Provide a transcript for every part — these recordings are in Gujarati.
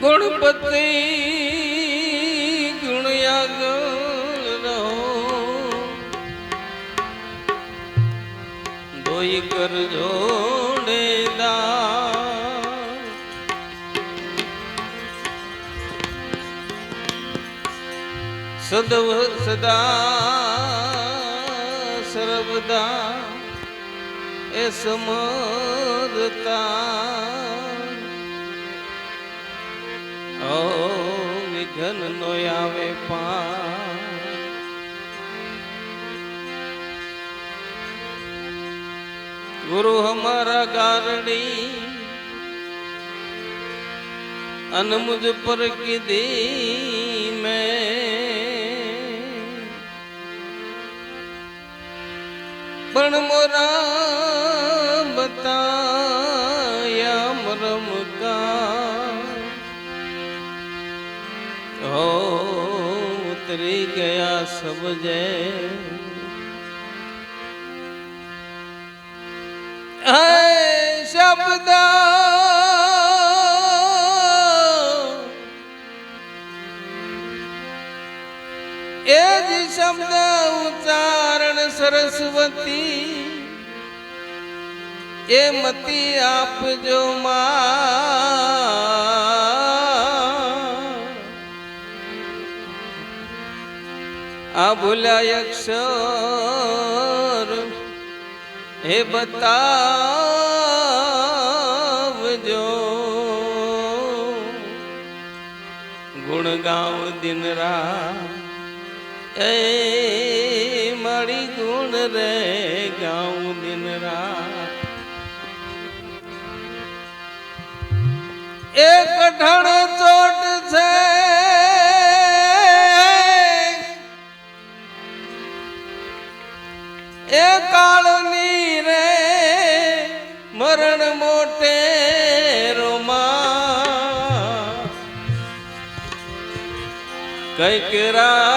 ગુણપતિ ગુણયાગણ રહો. દોઈ કર જોડે સદવ સદા સર્વદા એ સમરતા. વિઘન નો આવે પા ગુરુ હમારા ગારડી અન મુજ પર કીધી મેં. પણ મોરા બતાયા ઉતરી ગયા સબ જય હે શબ્દ એ જ શબ્દ ઉચ્ચારણ સરસ્વતી એ મતી આપજો માં આ ભૂલ્યા અક્ષર હે બતાવજો. ગુણ ગાવ દિન રા એ મારી ગુણ રે ગાઉ દિન રાત. Get up.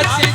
એ